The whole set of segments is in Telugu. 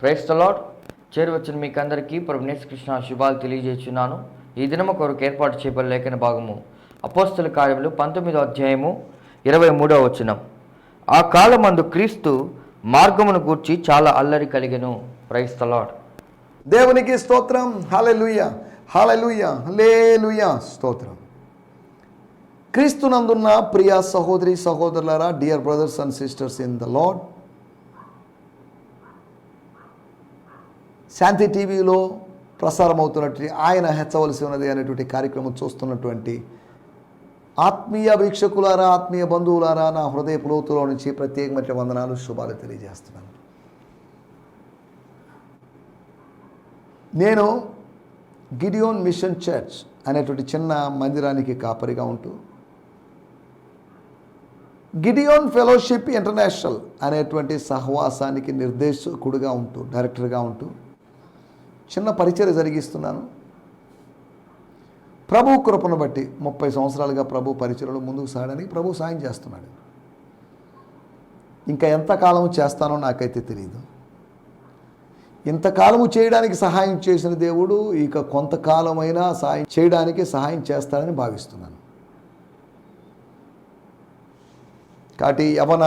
ప్రైస్ తలాడ్ చేరువచ్చిన మీకు అందరికీ ప్రభునేశ్ కృష్ణ శుభాలు తెలియజేస్తున్నాను. ఈ దినము కొరకు ఏర్పాటు చేయబడిన లేఖన భాగము అపోస్తుల కార్యములు పంతొమ్మిదో అధ్యాయము ఇరవై మూడవ వచనం. ఆ కాలమందు క్రీస్తు మార్గమును గూర్చి చాలా అల్లరి కలిగను. ప్రైస్ తలాడ్ దేవునికి స్తోత్రం. హాలెలుయ హాలెలుయ లేలుయ స్తోత్రం. క్రీస్తునందున్న ప్రియ సహోదరి సహోదరులారా dear brothers and sisters in the lord Shanti టీవీలో ప్రసారమవుతున్నటువంటి ఆయన హెచ్చవలసి ఉన్నది అనేటువంటి కార్యక్రమం చూస్తున్నటువంటి ఆత్మీయ వీక్షకులారా ఆత్మీయ బంధువులారా నా హృదయ పులోతులో నుంచి ప్రత్యేకమైన వందనాలు శుభాలు తెలియజేస్తున్నాను. నేను గిడియోన్ మిషన్ చర్చ్ అనేటువంటి చిన్న మందిరానికి కాపరిగా ఉంటూ గిడియోన్ ఫెలోషిప్ ఇంటర్నేషనల్ అనేటువంటి సహవాసానికి నిర్దేశకుడుగా ఉంటూ డైరెక్టర్గా ఉంటూ చిన్న పరిచయం జరిగిస్తున్నాను. ప్రభు కృపను బట్టి ముప్పై సంవత్సరాలుగా ప్రభు పరిచయలు ముందుకు సాగడానికి ప్రభు సాయం చేస్తున్నాడు. ఇంకా ఎంతకాలం చేస్తానో నాకైతే తెలియదు ఇంతకాలము చేయడానికి సహాయం చేసిన దేవుడు ఇక కొంతకాలమైనా సహాయం చేయడానికి సహాయం చేస్తాడని భావిస్తున్నాను. కాబట్టి యవన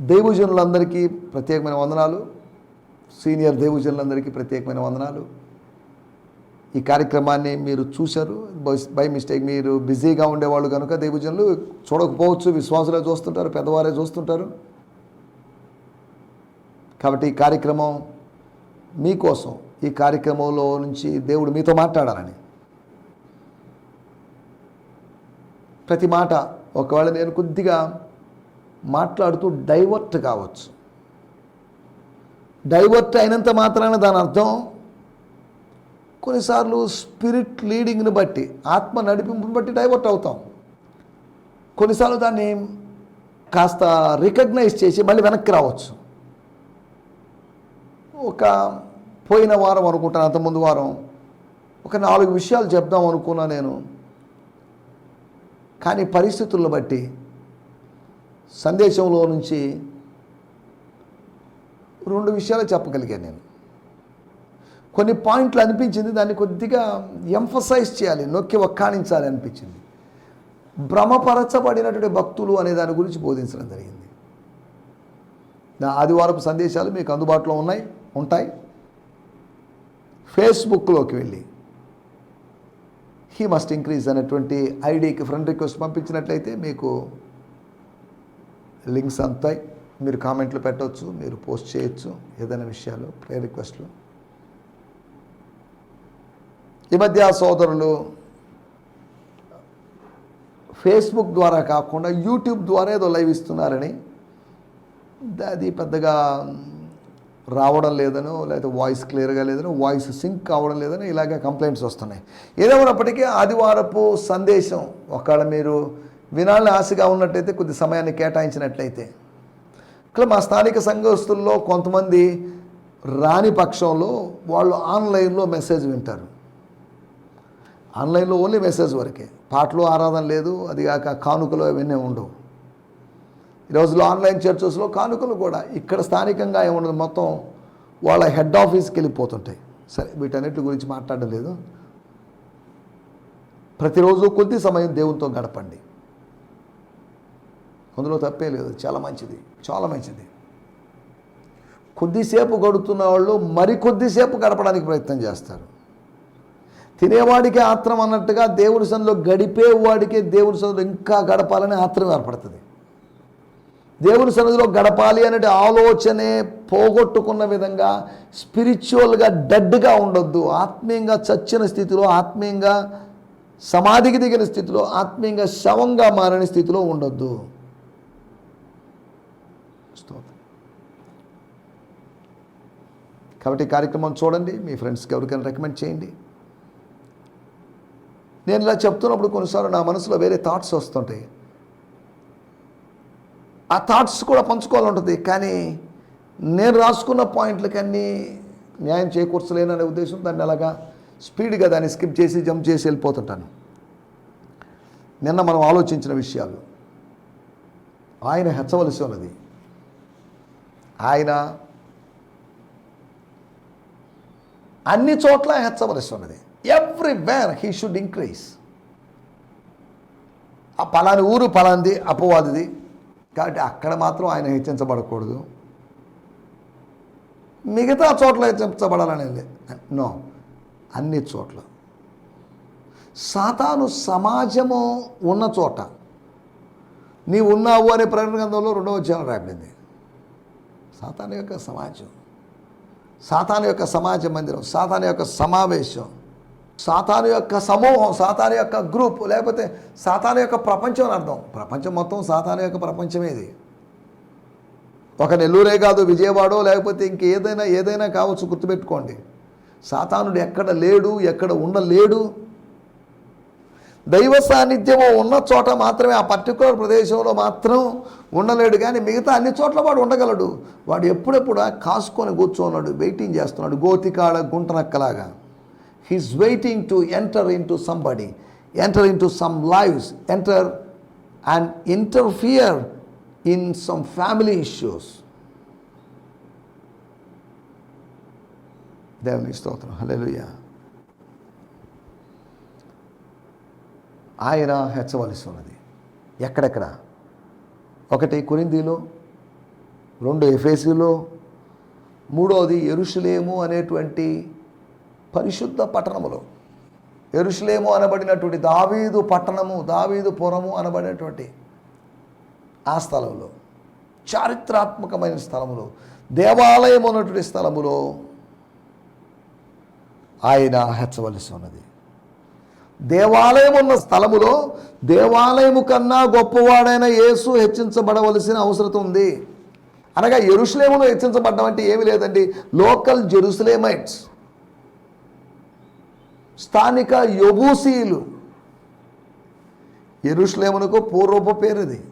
దేవజనులందరికీ ప్రత్యేకమైన వందనాలు. సీనియర్ దేవజనులందరికీ ప్రత్యేకమైన వందనాలు. ఈ కార్యక్రమాన్ని మీరు చూశారు. బై- బై మిస్టేక్ మీరు బిజీగా ఉండేవాళ్ళు కనుక దేవజనులు చూడకపోవచ్చు విశ్వాసులే చూస్తుంటారు పెద్దవారే చూస్తుంటారు. కాబట్టి ఈ కార్యక్రమం మీకోసం ఈ కార్యక్రమంలో నుంచి దేవుడు మీతో మాట్లాడాలని. ప్రతి మాట ఒకవేళ నేను కొద్దిగా మాట్లాడుతూ డైవర్ట్ కావచ్చు డైవర్ట్ అయినంత మాత్రాన దాని అర్థం కొన్నిసార్లు స్పిరిట్ లీడింగ్ని బట్టి ఆత్మ నడిపింపుని బట్టి డైవర్ట్ అవుతాం. కొన్నిసార్లు దాన్ని కాస్త రికగ్నైజ్ చేసి మళ్ళీ వెనక్కి రావచ్చు. ఒక పోయిన వారం అనుకుంటాను అంత ముందు వారం ఒక నాలుగు విషయాలు చెప్దాం అనుకున్నా నేను. కానీ పరిస్థితులను బట్టి సందేశంలో నుంచి రెండు విషయాలు చెప్పగలిగాను నేను. కొన్ని పాయింట్లు అనిపించింది దాన్ని కొద్దిగా ఎంఫసైజ్ చేయాలి నొక్కి ఒక్కాణించాలి అనిపించింది. భ్రమపరచబడినటువంటి భక్తులు అనే దాని గురించి బోధించడం జరిగింది. నా ఆదివారపు సందేశాలు మీకు అందుబాటులో ఉన్నాయి ఉంటాయి. ఫేస్బుక్లోకి వెళ్ళి హీ మస్ట్ ఇంక్రీజ్ అనేటువంటి ఐడికి ఫ్రెండ్ రిక్వెస్ట్ పంపించినట్లయితే మీకు లింక్స్ అందుతాయి. మీరు కామెంట్లు పెట్టవచ్చు మీరు పోస్ట్ చేయొచ్చు ఏదైనా విషయాలు ప్రే రిక్వెస్ట్లు ఈ మధ్య సోదరులు ఫేస్బుక్ ద్వారా కాకుండా యూట్యూబ్ ద్వారా ఏదో లైవ్ ఇస్తున్నారని అది పెద్దగా రావడం లేదనో లేకపోతే వాయిస్ క్లియర్గా లేదనో వాయిస్ సింక్ కావడం లేదనో ఇలాగే కంప్లైంట్స్ వస్తున్నాయి. ఏదేమైనప్పటికీ ఆదివారపు సందేశం ఒకవేళ మీరు వినాలని ఆశగా ఉన్నట్టయితే కొద్ది సమయాన్ని కేటాయించినట్లయితే ఇట్లా మా స్థానిక సంఘస్థుల్లో కొంతమంది రాని పక్షంలో వాళ్ళు ఆన్లైన్లో మెసేజ్ వింటారు. ఆన్లైన్లో ఓన్లీ మెసేజ్ వరకే. పాటలు ఆరాధన లేదు అది కాక కానుకలు అవన్నీ ఉండవు. ఈ రోజుల్లో ఆన్లైన్ చర్చెస్లో కానుకలు కూడా ఇక్కడ స్థానికంగా ఏముండదు మొత్తం వాళ్ళ హెడ్ ఆఫీస్కి వెళ్ళిపోతుంటాయి. సరే వీటన్నిటి గురించి మాట్లాడడం లేదు. ప్రతిరోజు కొద్ది సమయం దేవునితో గడపండి. అందులో తప్పే లేదు. చాలా మంచిది. చాలా మంచిది. కొద్దిసేపు గడుపుతున్న వాళ్ళు మరి కొద్దిసేపు గడపడానికి ప్రయత్నం చేస్తారు. తినేవాడికి ఆత్రం అన్నట్టుగా దేవుని సన్నిలో గడిపేవాడికే దేవుని సన్నిలో ఇంకా గడపాలని ఆత్రం ఏర్పడుతుంది. దేవుని సన్నిధిలో గడపాలి అనే ఆలోచనే పోగొట్టుకున్న విధంగా స్పిరిచువల్గా డెడ్గా ఉండొద్దు. ఆత్మీయంగా చచ్చిన స్థితిలో ఆత్మీయంగా సమాధికి దిగిన స్థితిలో ఆత్మీయంగా శవంగా మారిన స్థితిలో ఉండొద్దు స్తోత్రం. కాబట్టి ఈ కార్యక్రమం చూడండి మీ ఫ్రెండ్స్కి ఎవరికైనా రికమెండ్ చేయండి. నేను ఇలా చెప్తున్నప్పుడు కొన్నిసార్లు నా మనసులో వేరే థాట్స్ వస్తుంటాయి. ఆ థాట్స్ కూడా పంచుకోవాలంటుంది కానీ నేను రాసుకున్న పాయింట్లకన్నీ న్యాయం చేకూర్చలేననే ఉద్దేశం దాన్ని అలాగా స్పీడ్గా దాన్ని స్కిప్ చేసి జంప్ చేసి వెళ్ళిపోతుంటాను. నిన్న మనం ఆలోచించిన విషయాలు. ఆయన హెచ్చవలసి ఉన్నది. ఆయన అన్ని చోట్ల హెచ్చవలసి ఉన్నది ఎవ్రీవేర్ హీ షుడ్ ఇంక్రీజ్ ఆ పలాని ఊరు పలాంది అపవాదిది. కాబట్టి అక్కడ మాత్రం ఆయన హెచ్చించబడకూడదు మిగతా చోట్ల హెచ్చించబడాలని నో అన్ని చోట్ల. సాతాను సమాజము ఉన్న చోట నీవు ఉన్నావు అనే ప్రకటన గ్రంథంలో రెండవ అధ్యాయం రాబడింది సాతాను యొక్క సమాజం. సాతాను యొక్క సమాజ మందిరం సాతాను యొక్క సమావేశం సాతాను యొక్క సమూహం సాతాను యొక్క గ్రూప్ లేకపోతే సాతాను యొక్క ప్రపంచం అని అర్థం. ప్రపంచం మొత్తం సాతాను యొక్క ప్రపంచమే ఇది. ఒక నెల్లూరే కాదు విజయవాడో లేకపోతే ఇంకేదైనా ఏదైనా కావచ్చు గుర్తుపెట్టుకోండి. సాతానుడు ఎక్కడ లేడు ఎక్కడ ఉండలేడు దైవ సాన్నిధ్యము ఉన్న చోట మాత్రమే ఆ పర్టికులర్ ప్రదేశంలో మాత్రం ఉండలేడు. కానీ మిగతా అన్ని చోట్ల వాడు ఉండగలడు. వాడు ఎప్పుడెప్పుడు కాసుకొని కూర్చోన్నాడు వెయిటింగ్ చేస్తున్నాడు. గోతికాడ గుంటనక్కలాగా. He's waiting to enter in to somebody enter in to some lives enter and interfere in some family issues దేవుని స్తోత్రం. హలో ఆయన హెచ్చవలసి ఉన్నది. ఎక్కడెక్కడ? ఒకటి కొరిందీలో రెండు ఎఫేసీలో మూడోది ఎరుషులేము అనేటువంటి పరిశుద్ధ పట్టణములో. ఎరుషులేము అనబడినటువంటి దావీదు పట్టణము దావీదు పురము అనబడినటువంటి ఆ స్థలంలో చారిత్రాత్మకమైన స్థలములో. దేవాలయం ఉన్నటువంటి స్థలములో ఆయన హెచ్చవలసి ఉన్నది. దేవాలయం ఉన్న స్థలములో దేవాలయము కన్నా గొప్పవాడైన యేసు హెచ్చించబడవలసిన అవసరం ఉంది. అనగా ఎరుసలేములో హెచ్చించబడడం అంటే ఏమీ లేదండి. Local Jerusalemites. స్థానిక యబూసీలు. ఎరుసలేమునకు పూర్వపు పేరు ఇది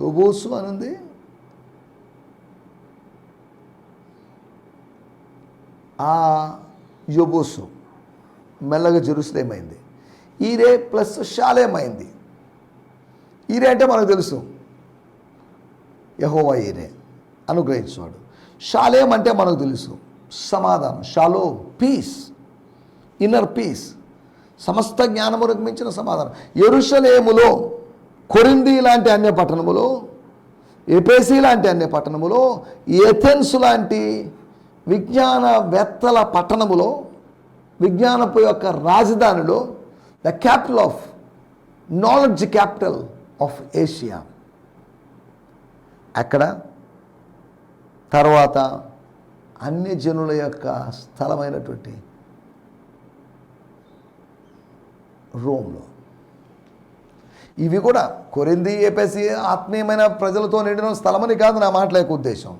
యొబూసు అనుంది. ఆ యబూసు మెల్లగా జెరూసలేమైంది. ఈరే ప్లస్ షాలేమైంది ఈరే అంటే మనకు తెలుసు. యహోవా ఈరే అనుగ్రహించేవాడు. షాలేం అంటే మనకు తెలుసు. సమాధానం షాలో పీస్ ఇన్నర్ పీస్ సమస్త జ్ఞానములకు మించిన సమాధానం. ఎరుషలేములో కొరింది లాంటి అన్య పట్టణములో ఎపేసి లాంటి అన్య పట్టణములో ఏథెన్స్ లాంటి విజ్ఞానవేత్తల పట్టణములో విజ్ఞానపు యొక్క రాజధానిలో the capital of knowledge capital of Asia అక్కడ తర్వాత అన్ని జనుల యొక్క స్థలమైనటువంటి రోమ్లో. ఇవి కూడా కొరింది ఏపీసీ ఆత్మీయమైన ప్రజలతో నిండిన స్థలమని కాదు నా మాటల ఉద్దేశం.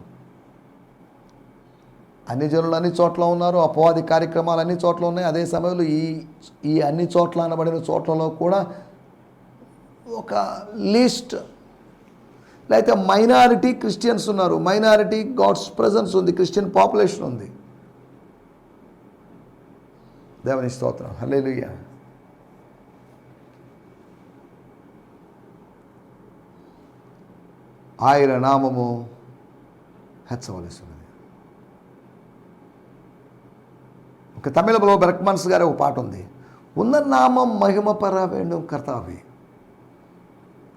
అన్ని జనులు అన్ని చోట్ల ఉన్నారు అపవాది కార్యక్రమాలు అన్ని చోట్ల ఉన్నాయి. అదే సమయంలో ఈ ఈ అన్ని చోట్ల అనబడిన చోట్లలో కూడా ఒక లీస్ట్ లేకపోతే మైనారిటీ క్రిస్టియన్స్ ఉన్నారు. మైనారిటీ గాడ్స్ ప్రజెన్స్ ఉంది క్రిస్టియన్ పాపులేషన్ ఉంది. దేవుని స్తోత్రం. హలే ఆయన నామము హెచ్చవలసి ఉన్నది ఒక తమిళంలో బ్రహ్మన్స్ గారి ఒక పాట ఉంది. ఉన్న నామం మహిమపర వేణు కర్తావి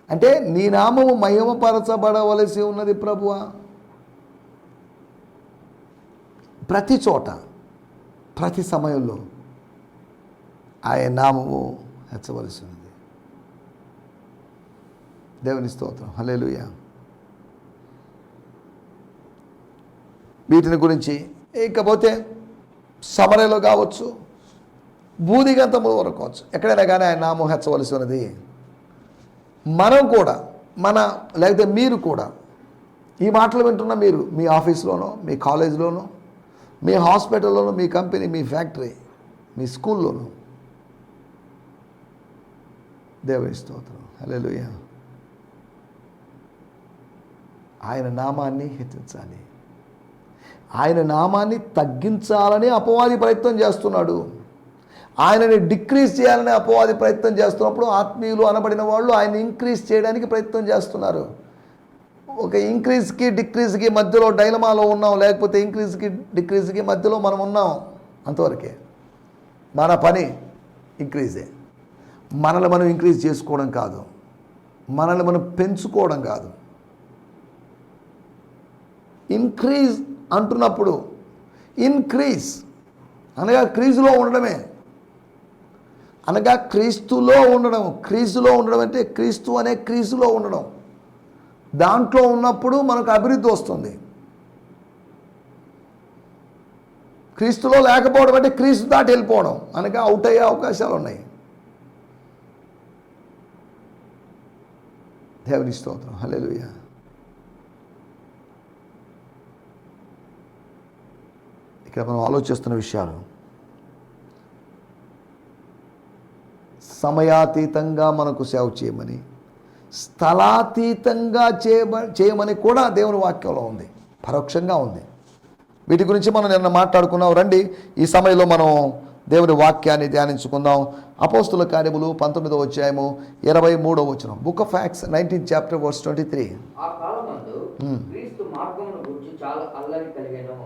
అంటే నీ నామము మహిమపరచబడవలసి ఉన్నది ప్రభువా. ప్రతి చోట ప్రతి సమయంలో ఆయన నామము హెచ్చవలసి ఉన్నది. దేవుని స్తోత్రం. హలేలుయ వీటిని గురించి ఇకపోతే సమరలో కావచ్చు బూదిగంతము వరకు కావచ్చు. ఎక్కడైనా కానీ ఆయన నామం హెచ్చవలసి ఉన్నది. మనం కూడా మన లేకపోతే మీరు కూడా ఈ మాటలు వింటున్న మీరు మీ ఆఫీస్లోనో మీ కాలేజీలోనో మీ హాస్పిటల్లోనో మీ కంపెనీ మీ ఫ్యాక్టరీ మీ స్కూల్లోనూ. దేవుని స్తోత్రం. హల్లెలూయా. ఆయన నామాన్ని హెచ్చించాలి. ఆయన నామాన్ని తగ్గించాలని అపవాది ప్రయత్నం చేస్తున్నాడు. ఆయనని డిక్రీజ్ చేయాలని అపవాది ప్రయత్నం చేస్తున్నప్పుడు ఆత్మీయులు అనబడిన వాళ్ళు ఆయన ఇంక్రీజ్ చేయడానికి ప్రయత్నం చేస్తున్నారు. ఒక ఇంక్రీజ్కి డిక్రీజ్కి మధ్యలో డైలమాలో ఉన్నాం లేకపోతే ఇంక్రీజ్కి డిక్రీజ్కి మధ్యలో మనం ఉన్నాం అంతవరకే. మన పని ఇంక్రీజే. మనల్ని మనం ఇంక్రీజ్ చేసుకోవడం కాదు. మనల్ని మనం పెంచుకోవడం కాదు. ఇంక్రీజ్ అంటున్నప్పుడు ఇన్క్రీజ్. అనగా క్రీజులో ఉండడమే. అనగా క్రీస్తులో ఉండడం. క్రీజులో ఉండడం అంటే క్రీస్తు అనే క్రీజులో ఉండడం. దాంట్లో ఉన్నప్పుడు మనకు అభివృద్ధి వస్తుంది. క్రీస్తులో లేకపోవడం అంటే క్రీస్తు దాటి వెళ్ళిపోవడం. అనగా అవుట్ అయ్యే అవకాశాలు ఉన్నాయి. దేవుని స్తోత్రం. హల్లెలూయా. ఇక్కడ మనం ఆలోచిస్తున్న విషయాలు. సమయాతీతంగా మనకు సేవ చేయమని స్థలాతీతంగా చేయమ చేయమని కూడా దేవుని వాక్యంలో ఉంది. పరోక్షంగా ఉంది. వీటి గురించి మనం నిన్న మాట్లాడుకున్నాం. రండి ఈ సమయంలో మనం దేవుని వాక్యాన్ని ధ్యానించుకుందాం. అపోస్తుల కార్యములు పంతొమ్మిదో అధ్యాయము ఇరవై మూడో వచనం. Book of fax nineteen chapter verse twenty three ఆ కాలమందు క్రీస్తు మార్గమును గురించి చాలా అల్లరి కలిగాను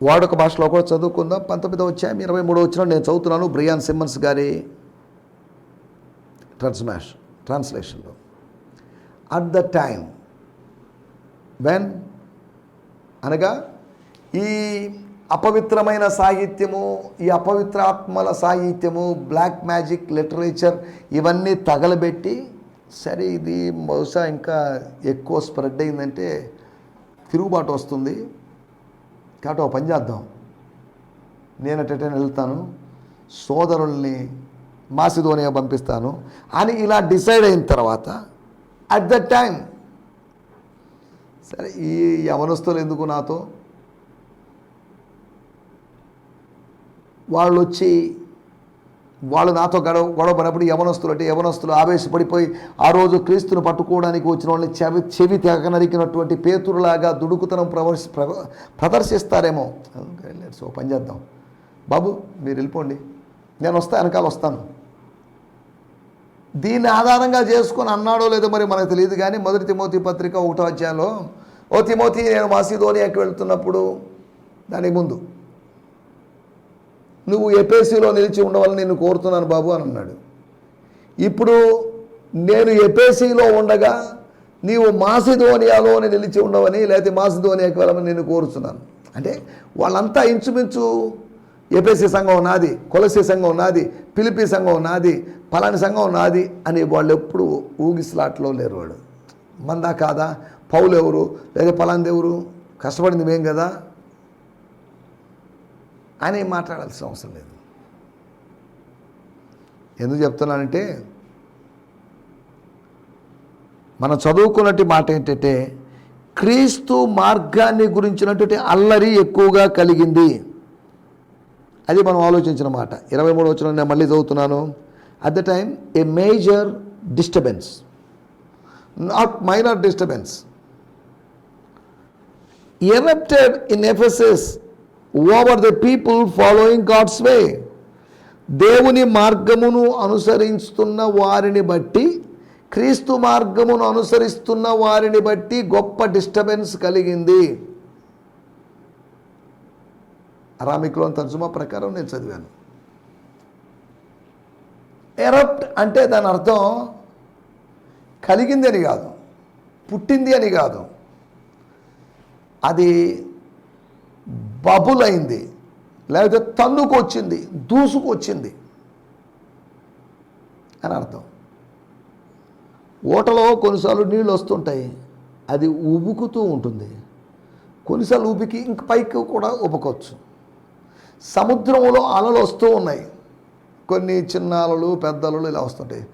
వాడొక భాషలో కూడా చదువుకుందాం. పంతొమ్మిదో వచ్చాం ఇరవై మూడో వచ్చిన నేను చదువుతున్నాను బ్రియాన్ సిమ్మన్స్ గారి ట్రాన్స్మాష్ ట్రాన్స్లేషన్లో అట్ ద టైం వెన్ అనగా ఈ అపవిత్రమైన సాహిత్యము ఈ అపవిత్రాత్మల సాహిత్యము బ్లాక్ మ్యాజిక్ లిటరేచర్ ఇవన్నీ తగలబెట్టి సరే ఇది బహుశా ఇంకా ఎక్కువ స్ప్రెడ్ అయిందంటే తిరుగుబాటు వస్తుంది. కాబట్టి ఒక పని చేద్దాం. నేను అటెటైనా వెళ్తాను. సోదరుల్ని మాసిధోనియా పంపిస్తాను. అని ఇలా డిసైడ్ అయిన తర్వాత అట్ ద టైం సరే ఈ యవనస్తులు ఎందుకు నాతో? వాళ్ళు వచ్చి వాళ్ళు నాతో గొడవ గొడవ పడినప్పుడు యవనస్తులు అంటే యవనస్తులు ఆవేశపడిపోయి ఆ రోజు క్రీస్తును పట్టుకోవడానికి వచ్చిన వాళ్ళని చెవి చెవి తెగ నరికినటువంటి పేతురులాగా దుడుకుతనం ప్రవర్శ ప్ర- ప్రదర్శిస్తారేమో. సో పని చేద్దాం. బాబు మీరు వెళ్ళిపోండి. నేను వస్తా వెనకాల వస్తాను. దీన్ని ఆధారంగా చేసుకొని అన్నాడో లేదో మరి మనకు తెలియదు కానీ మొదటి తిమోతి పత్రిక ఒకటో అధ్యాయంలో ఓ తిమోతి నేను మాసిధోనియాకి వెళ్తున్నప్పుడు దానికి ముందు నువ్వు ఎపేసీలో నిలిచి ఉండవాలని నేను కోరుతున్నాను బాబు అని అన్నాడు. ఇప్పుడు నేను ఎపేసీలో ఉండగా నీవు మాసిధోనియాలోనే నిలిచి ఉండవని లేకపోతే మాసిధోనియాకి వెళ్ళమని నేను కోరుతున్నాను. అంటే వాళ్ళంతా ఇంచుమించు ఎపేసీ సంఘం నాది కొలసి సంఘం నాది పిలిపి సంఘం నాది పలాని సంఘం నాది అని వాళ్ళు ఎప్పుడు ఊగిస్లాట్లో లేరు వాడు మందా కాదా? పౌలు ఎవరు? లేదా పలాంది ఎవరు? కష్టపడింది మేం కదా? అని మాట్లాడాల్సిన అవసరం లేదు. ఎందుకు చెప్తున్నానంటే మనం చదువుకున్నట్టు మాట ఏంటంటే క్రీస్తు మార్గాన్ని గురించినటువంటి అల్లరి ఎక్కువగా కలిగింది. అది మనం ఆలోచించిన మాట. ఇరవై మూడు వచ్చిన నేను మళ్ళీ చదువుతున్నాను. At the time a major disturbance not minor disturbance erupted in Ephesus over the people following God's way దేవుని మార్గమును అనుసరిస్తున్న వారిని బట్టి క్రీస్తు మార్గమును అనుసరిస్తున్న వారిని బట్టి గొప్ప డిస్టర్బెన్స్ కలిగింది. అరామిక్లో తర్జుమా ప్రకారం నేను చదివాను. ఎరప్ట్ అంటే దాని అర్థం కలిగింది అని కాదు పుట్టింది అని కాదు. అది బబులైంది. అయింది లేకపోతే తన్నుకొచ్చింది దూసుకొచ్చింది అని అర్థం. ఓటలో కొన్నిసార్లు నీళ్ళు వస్తుంటాయి. అది ఉబుకుతూ ఉంటుంది. కొన్నిసార్లు ఉబికి ఇంక పైకి కూడా ఉబకొచ్చు సముద్రంలో అలలు వస్తూ ఉన్నాయి. కొన్ని చిన్న అలలు పెద్ద అలలు ఇలా వస్తుంటాయి.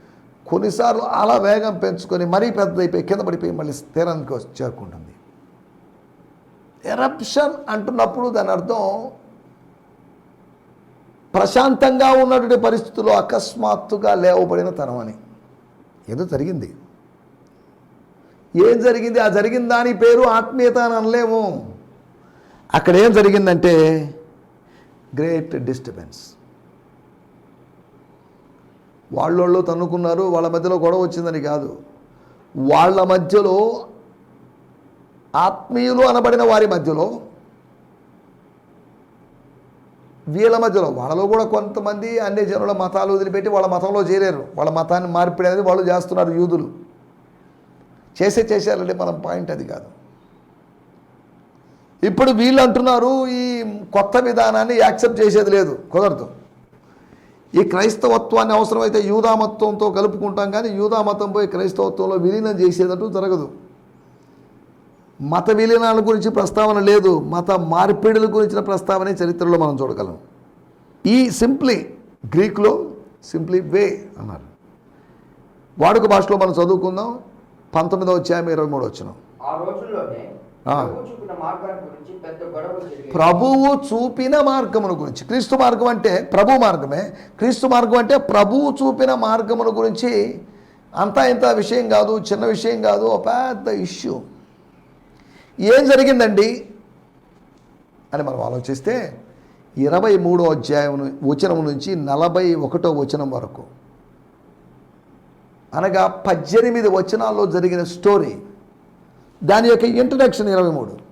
కొన్నిసార్లు అల వేగం పెంచుకొని మరీ పెద్దదైపోయి కింద పడిపోయి మళ్ళీ స్థిరానికి వచ్చి చేరుకుంటుంది. ఎరప్షన్ అంటున్నప్పుడు దాని అర్థం ప్రశాంతంగా ఉన్నటువంటి పరిస్థితుల్లో అకస్మాత్తుగా లేవబడిన తరం అని. ఏదో జరిగింది. ఏం జరిగింది? ఆ జరిగిన దాని పేరు ఆత్మీయత అని అనలేము. అక్కడ ఏం జరిగిందంటే గ్రేట్ డిస్టర్బెన్స్. వాళ్ళోళ్ళు తన్నుకున్నారు వాళ్ళ మధ్యలో గొడవ వచ్చిందని కాదు. వాళ్ళ మధ్యలో ఆత్మీయులు అనబడిన వారి మధ్యలో వీళ్ళ మధ్యలో వాళ్ళలో కూడా కొంతమంది అన్ని జనుల మతాలు వదిలిపెట్టి వాళ్ళ మతంలో చేరారు. వాళ్ళ మతాన్ని మార్పిడి అనేది వాళ్ళు చేస్తున్నారు యూదులు. చేసే చేశారండి మనం పాయింట్ అది కాదు. ఇప్పుడు వీళ్ళు అంటున్నారు ఈ కొత్త విధానాన్ని యాక్సెప్ట్ చేసేది లేదు కుదరదు. ఈ క్రైస్తవత్వాన్ని అవసరమైతే యూదామత్వంతో కలుపుకుంటాం కానీ యూదామతం పోయి క్రైస్తవత్వంలో విలీనం చేసేటట్టు జరగదు. మత విలీనాల గురించి ప్రస్తావన లేదు మత మార్పిడుల గురించిన ప్రస్తావన చరిత్రలో మనం చూడగలం. ఈ సింప్లీ గ్రీక్లో సింప్లీ వే అన్నారు. వాడుక భాషలో మనం చదువుకుందాం. పంతొమ్మిదవ అధ్యాయం ఇరవై మూడు వచ్చినాం ప్రభువు చూపిన మార్గమును గురించి క్రీస్తు మార్గం అంటే ప్రభు మార్గమే. క్రీస్తు మార్గం అంటే ప్రభువు చూపిన మార్గమును గురించి అంతా ఇంత విషయం కాదు చిన్న విషయం కాదు ఒక పెద్ద ఇష్యూ. ఏం జరిగిందండి? అని మనం ఆలోచిస్తే ఇరవై మూడో అధ్యాయం వచనం నుంచి నలభై ఒకటో వచనం వరకు. అనగా పద్దెనిమిది వచనాల్లో జరిగిన స్టోరీ. దాని యొక్క ఇంట్రడక్షన్ ఇరవై మూడు.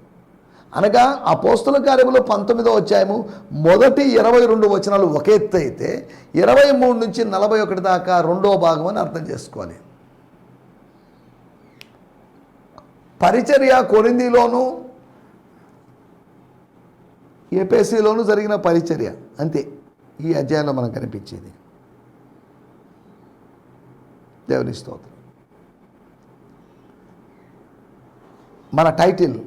అనగా అపోస్తుల కార్యములో పంతొమ్మిదో అధ్యాయము మొదటి ఇరవై రెండు వచనాలు ఒక ఎత్తు అయితే ఇరవై మూడు నుంచి నలభై ఒకటి దాకా రెండో భాగం అని అర్థం చేసుకోవాలి. పరిచర్య కొరిందిలోను ఏపీఎస్సీలోను జరిగిన పరిచర్య. అంతే. ఈ అధ్యాయంలో మనకు కనిపించేది. దేవుని స్తోత్రం. మన టైటిల్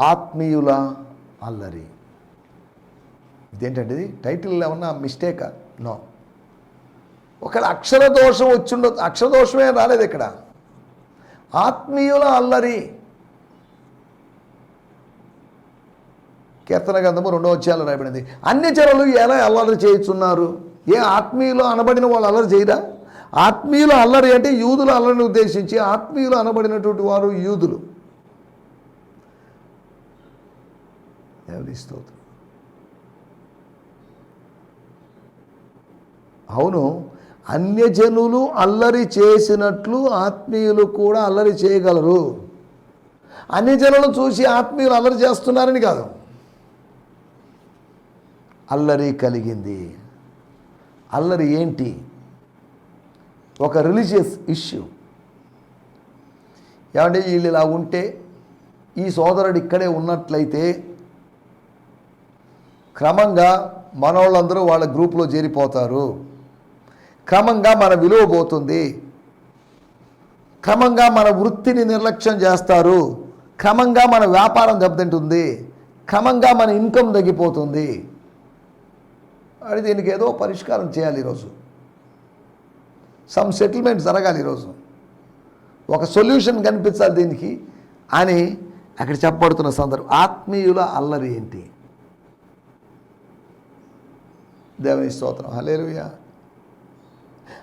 ఆత్మీయుల అల్లరి. ఇదేంటంటే ఇది? టైటిల్ ఏమన్నా మిస్టేకా? నో. ఒక అక్షర దోషం వచ్చిండో అక్షర దోషమే రాలేదు ఇక్కడ. ఆత్మీయుల అల్లరి. కీర్తన గ్రంథము రెండో అధ్యాయంలో రాయబడింది. అన్ని జనులు ఎలా అల్లరి చేయుచున్నారు? ఏ ఆత్మీయులు అనబడిన వాళ్ళు అల్లరి చేయరా? ఆత్మీయుల అల్లరి అంటే యూదుల అల్లరిని ఉద్దేశించి ఆత్మీయులు అనబడినటువంటి వారు యూదులు. స్తోత్రం. అవును అన్యజనులు అల్లరి చేసినట్లు ఆత్మీయులు కూడా అల్లరి చేయగలరు. అన్యజనులను చూసి ఆత్మీయులు అల్లరి చేస్తున్నారని కాదు. అల్లరి కలిగింది. అల్లరి ఏంటి? ఒక రిలీజియస్ ఇష్యూ. ఏమంటే వీళ్ళు ఇలా ఉంటే ఈ సోదరుడు ఇక్కడే ఉన్నట్లయితే క్రమంగా మనవాళ్ళందరూ వాళ్ళ గ్రూప్లో చేరిపోతారు. క్రమంగా మన విలువ పోతుంది. క్రమంగా మన వృత్తిని నిర్లక్ష్యం చేస్తారు. క్రమంగా మన వ్యాపారం దెబ్బతింటుంది. క్రమంగా మన ఇన్కమ్ తగ్గిపోతుంది. అది దీనికి ఏదో పరిష్కారం చేయాలి ఈరోజు. సమ్ సెటిల్మెంట్ జరగాలి ఈరోజు. ఒక సొల్యూషన్ కనిపించాలి దీనికి అని అక్కడ చెప్పబడుతున్న సందర్భం. ఆత్మీయుల అల్లరి ఏంటి? దేవుని స్తోత్రం. హలేరుయా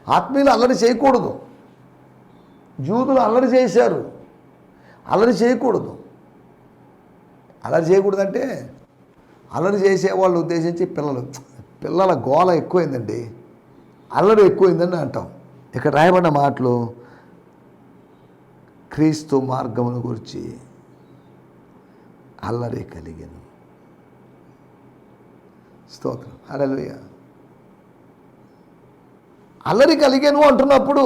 ఆత్మీయులు అల్లరి చేయకూడదు. జూదులు అల్లరి చేశారు. అల్లరి చేయకూడదు. అల్లరి చేయకూడదంటే అల్లరి చేసే వాళ్ళు ఉద్దేశించి పిల్లలు పిల్లల గోళ ఎక్కువైందండి. అల్లరి ఎక్కువైందని అంటాం. ఇక్కడ రాయబడిన మాటలు క్రీస్తు మార్గమును గురించి అల్లరి కలిగను. స్తోత్రం. అలలుయ్యా అల్లరి కలిగాను అంటున్నప్పుడు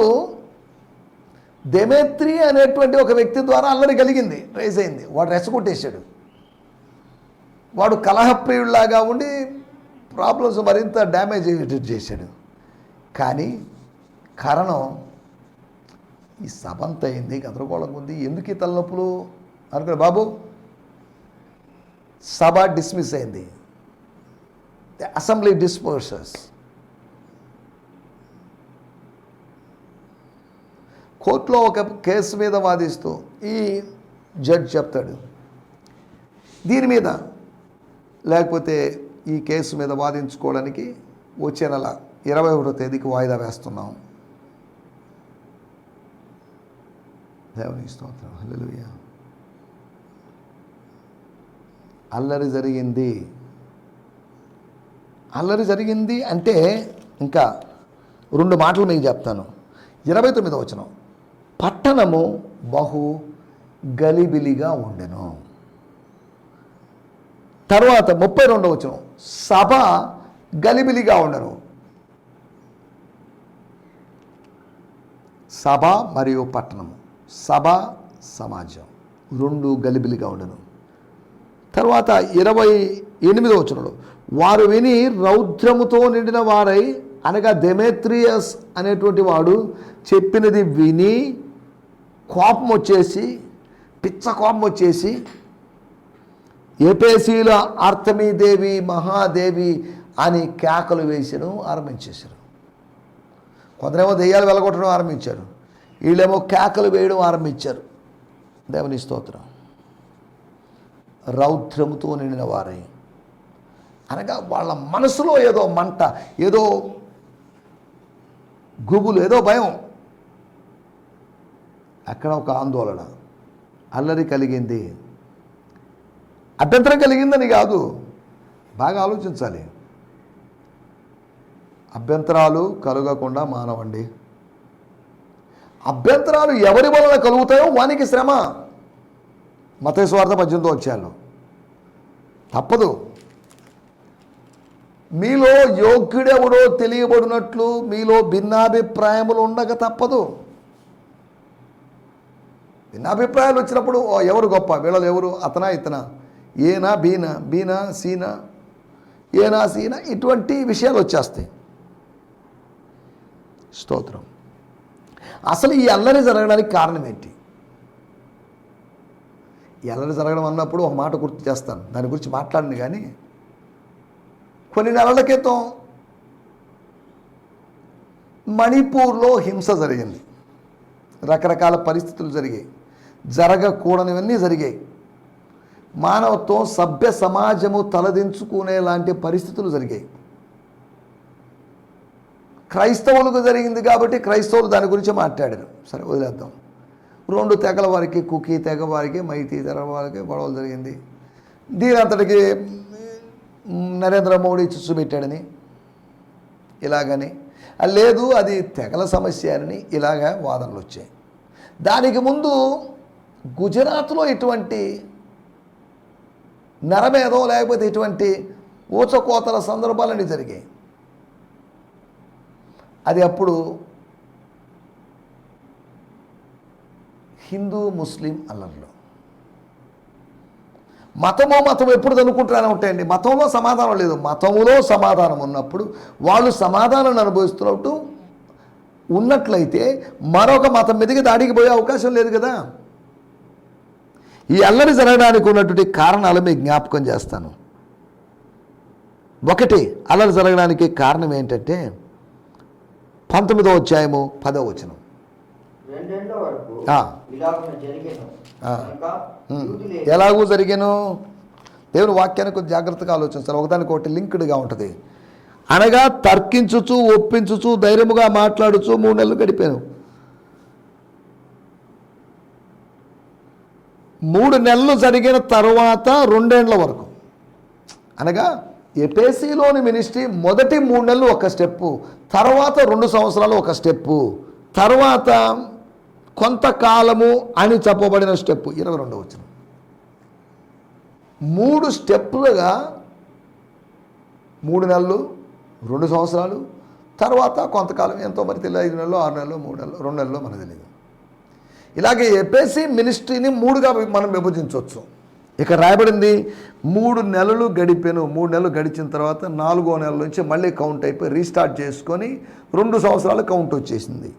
దెమేత్రి అనేటువంటి ఒక వ్యక్తి ద్వారా అల్లరి కలిగింది రైజ్ అయింది. వాడు రెచ్చగొట్టేశాడు వాడు కలహప్రియుడిలాగా ఉండి ప్రాబ్లమ్స్ మరింత డ్యామేజ్ అయ్యేటట్టు చేశాడు. కానీ కారణం ఈ సభంత అయింది గందరగోళం ఉంది. ఎందుకు ఈ తలనొప్పులు? అనుకునే బాబు? సభ డిస్మిస్ అయింది. Assembly disperses. కోర్టులో ఒక కేసు మీద వాదిస్తూ ఈ జడ్జ్ చెప్తాడు. దీని మీద లేకపోతే ఈ కేసు మీద వాదించుకోవడానికి వచ్చే నెల ఇరవై ఒకటో తేదీకి వాయిదా వేస్తున్నాం. దేవుని స్తోత్రం. హల్లెలూయా. అల్లరి జరిగింది. అల్లరి జరిగింది అంటే ఇంకా రెండు మాటలు మీకు చెప్తాను. ఇరవై తొమ్మిదో వచనం. పట్టణము బహు గలిబిలిగా ఉండెను. తర్వాత ముప్పై రెండవ వచనం సభ గలిబిలిగా ఉండను. సభ మరియు పట్టణము సభ సమాజం రెండు గలిబిలిగా ఉండను. తర్వాత ఇరవై ఎనిమిదవ వచనంలో వారు విని రౌద్రముతో నిండిన వారై అనగా దెమేత్రియస్ అనేటువంటి వాడు చెప్పినది విని కోపం వచ్చేసి పిచ్చ కోపం వచ్చేసి ఏపేసీల ఆర్తమీదేవి మహాదేవి అని కేకలు వేసడం ఆరంభించేశారు. కొందరేమో దెయ్యాలు వెళ్ళగొట్టడం ఆరంభించారు. వీళ్ళేమో కేకలు వేయడం ఆరంభించారు. దేవుని స్తోత్రం. రౌద్రముతో నిండిన వారై. అనగా వాళ్ళ మనసులో ఏదో మంట ఏదో గుబులు ఏదో భయం అక్కడ ఒక ఆందోళన. అల్లరి కలిగింది. అభ్యంతరం కలిగిందని కాదు. బాగా ఆలోచించాలి. అభ్యంతరాలు కలగకుండా మానవండి. అభ్యంతరాలు ఎవరి వలన కలుగుతాయో వానికి శ్రమ. మతేశ్వార్థ పద్యంతో వచ్చాను తప్పదు. మీలో యోగ్యుడెవడో తెలియబడినట్లు మీలో భిన్నాభిప్రాయములు ఉండక తప్పదు. భిన్నాభిప్రాయాలు వచ్చినప్పుడు ఓ, ఎవరు గొప్ప? వీళ్ళు ఎవరు? అతనా ఇతనా? ఏనా బీనా? బీనా సీనా? ఏనా సీనా? ఇటువంటి విషయాలు వచ్చేస్తాయి. స్తోత్రం. అసలు ఈ అల్లరి జరగడానికి కారణం ఏంటి? ఈ అల్లరి జరగడం అన్నప్పుడు ఒక మాట గుర్తు చేస్తాను. దాని గురించి మాట్లాడండి కానీ కొన్ని నెలల క్రితం మణిపూర్లో హింస జరిగింది. రకరకాల పరిస్థితులు జరిగాయి. జరగకూడనివన్నీ జరిగాయి. మానవత్వం సభ్య సమాజము తలదించుకునే లాంటి పరిస్థితులు జరిగాయి. క్రైస్తవులకు జరిగింది కాబట్టి క్రైస్తవులు దాని గురించి మాట్లాడారు. సరే వదిలేద్దాం. రెండు తెగల వారికి కుకీ తెగ వారికి మైతీ తెగ వారికి గొడవలు జరిగింది. దీని అంతటికి నరేంద్ర మోడీ చిచ్చు పెట్టాడని ఇలాగని. లేదు అది తెగల సమస్య అని ఇలాగ వాదనలు వచ్చాయి. దానికి ముందు గుజరాత్లో ఇటువంటి నరమేదో లేకపోతే ఇటువంటి ఊచకోతల సందర్భాలన్నీ జరిగాయి. అది అప్పుడు హిందూ ముస్లిం అల్లర్లు. మతమో మతం ఎప్పుడు అనుకుంటానే ఉంటాయండి. మతంలో సమాధానం లేదు. మతములో సమాధానం ఉన్నప్పుడు వాళ్ళు సమాధానం అనుభవిస్తున్నట్టు ఉన్నట్లయితే మరొక మతం మీదకి దాడికి పోయే అవకాశం లేదు కదా. ఈ అల్లరి జరగడానికి ఉన్నటువంటి కారణాలు మీకు జ్ఞాపకం చేస్తాను. ఒకటి అల్లరి జరగడానికి కారణం ఏంటంటే పంతొమ్మిదో అధ్యాయము పదో వచనం. ఎలాగూ జరిగాను? దేవుని వాక్యాన్ని కొంచెం జాగ్రత్తగా ఆలోచించాలి ఒకదానికి ఒకటి లింక్డ్గా ఉంటుంది. అనగా తర్కించుచు ఒప్పించుచు ధైర్యముగా మాట్లాడుచు మూడు నెలలు గడిపాను. మూడు నెలలు జరిగిన తర్వాత రెండేండ్ల వరకు. అనగా ఎపేసీలోని మినిస్ట్రీ మొదటి మూడు నెలలు ఒక స్టెప్పు తర్వాత రెండు సంవత్సరాలు ఒక స్టెప్పు తర్వాత కొంతకాలము అని చెప్పబడిన స్టెప్పు. ఇరవై రెండవ వచ్చిన మూడు స్టెప్పులుగా మూడు నెలలు రెండు సంవత్సరాలు తర్వాత కొంతకాలం ఎంతో మరి తెలియదు ఐదు నెలలు ఆరు నెలలు మూడు నెలలు రెండు నెలలు మనకు తెలియదు. ఇలాగే ఎపిఎస్సి మినిస్ట్రీని మూడుగా మనం విభజించవచ్చు. ఇక రాయబడింది మూడు నెలలు గడిపాను మూడు నెలలు గడిచిన తర్వాత నాలుగో నెలల నుంచి మళ్ళీ కౌంట్ అయిపోయి రీస్టార్ట్ చేసుకొని రెండు సంవత్సరాలు కౌంట్ వచ్చేసింది.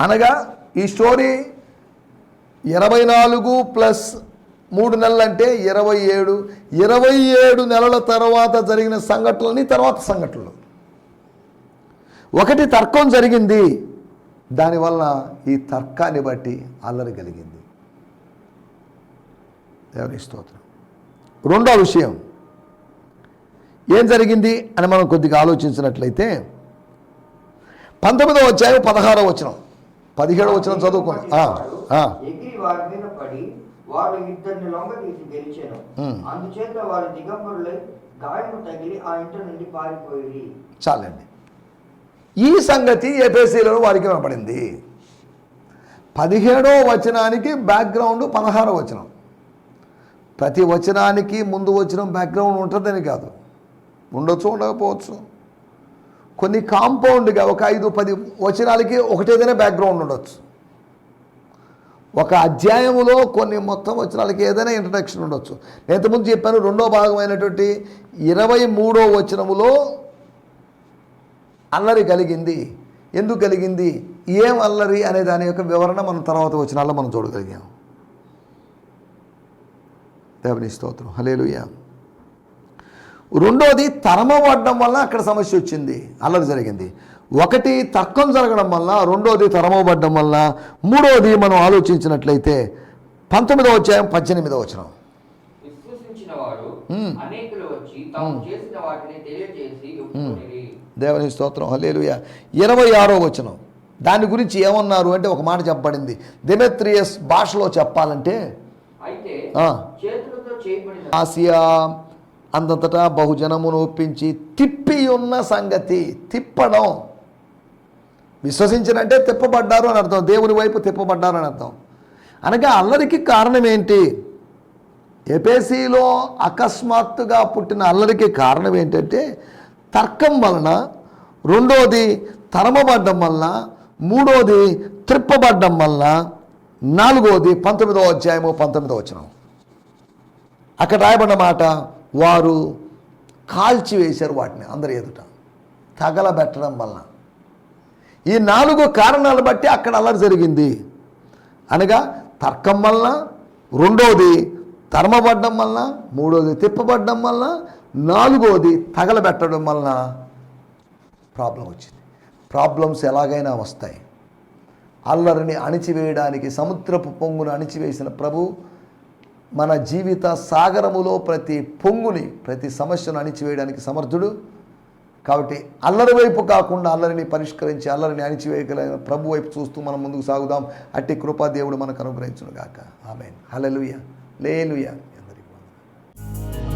అనగా ఈ స్టోరీ ఇరవై నాలుగు ప్లస్ మూడు నెలలు అంటే ఇరవై ఏడు. ఇరవై ఏడు నెలల తర్వాత జరిగిన సంఘటనలని తర్వాత సంఘటనలు. ఒకటి తర్కం జరిగింది. దానివల్ల ఈ తర్కాన్ని బట్టి అల్లరి కలిగింది. దేవుని స్తోత్రం. రెండో విషయం ఏం జరిగింది అని మనం కొద్దిగా ఆలోచించినట్లయితే పంతొమ్మిదో అధ్యాయం పదహారో వచనం పదిహేడో వచనం చదువుకున్నాం ఆ, ఆ. ఎగిరి వారి మీద పడి వారు ఇద్దరిని లొంగ తీసి గెలిచాను. ఉమ్. అందుచేత వారు దిగంబరులై గాయము తగిలి ఆ ఇంటి నుండి పారిపోయి. చాలండి. ఈ సంగతి ఏపీసీలో వారికి వినపడింది. పదిహేడో వచనానికి బ్యాక్గ్రౌండ్ పదహారో వచనం. ప్రతి వచనానికి ముందు వచనం బ్యాక్గ్రౌండ్ ఉంటుందని కాదు. ఉండొచ్చు ఉండకపోవచ్చు. కొన్ని కాంపౌండ్గా ఒక ఐదు పది వచనాలకి ఒకటేదైనా బ్యాక్గ్రౌండ్ ఉండొచ్చు. ఒక అధ్యాయములో కొన్ని మొత్తం వచనాలకి ఏదైనా ఇంట్రడక్షన్ ఉండొచ్చు. నేను ఇంతకుముందు చెప్పాను రెండో భాగమైనటువంటి ఇరవై మూడో వచనములో అల్లరి కలిగింది. ఎందుకు కలిగింది? ఏం అల్లరి అనే దాని యొక్క వివరణ మనం తర్వాత వచనాల్లో మనం చూడగలిగాం. దేవుని స్తోత్రం. హలేలుయ రెండోది తరమబడడం వల్ల అక్కడ సమస్య వచ్చింది. అల్లరి జరిగింది. ఒకటి తర్కం జరగడం వల్ల రెండోది తరమబడడం వల్ల మూడోది మనం ఆలోచించినట్లయితే విశ్వసించిన వారు మ్మ్. అనేకులు వచ్చి తాము చేసిన వాటిని తెలియజేసి ఒప్పుకొనిరి. దేవుని స్తోత్రం. హలేలుయ ఇరవై ఆరో వచనం. దాని గురించి ఏమన్నారు అంటే ఒక మాట చెప్పబడింది. దెమెత్రియస్ భాషలో చెప్పాలంటే ఆసియా అంతటా బహుజనమును ఒప్పించి తిప్పి ఉన్న సంగతి తిప్పడం. విశ్వసించినంటే తిప్పబడ్డారు అని అర్థం. దేవుని వైపు తిప్పబడ్డారు అని అర్థం. అనగా అల్లరికి కారణం ఏంటి? ఎపేసీలో అకస్మాత్తుగా పుట్టిన అల్లరికి కారణం ఏంటంటే తర్కం వలన రెండోది తరమబడ్డం వలన మూడోది త్రిప్పబడ్డం వలన నాలుగోది పంతొమ్మిదవ అధ్యాయము పంతొమ్మిదో వచనం. అక్కడ రాయబడిన మాట వారు కాల్చివేశారు వాటిని అందరి ఎదుట తగలబెట్టడం వలన. ఈ నాలుగు కారణాలు బట్టి అక్కడ అల్లరి జరిగింది. అనగా తర్కం వలన రెండోది తరమబడ్డం వలన మూడోది తిప్పబడ్డం వలన నాలుగోది తగలబెట్టడం వలన ప్రాబ్లం వచ్చింది. ప్రాబ్లమ్స్ ఎలాగైనా వస్తాయి. అల్లరిని అణిచివేయడానికి సముద్రపు పొంగును అణిచివేసిన ప్రభు మన జీవిత సాగరములో ప్రతి పొంగుని ప్రతి సమస్యను అణిచివేయడానికి సమర్థుడు. కాబట్టి అల్లరి వైపు కాకుండా అల్లరిని పరిష్కరించి అల్లరిని అణిచివేయగలిగిన ప్రభు వైపు చూస్తూ మనం ముందుకు సాగుదాం. అట్టి కృపా దేవుడు మనకు అనుగ్రహించును గాక ఆమె హలలుయ లేలుయ. అందరికీ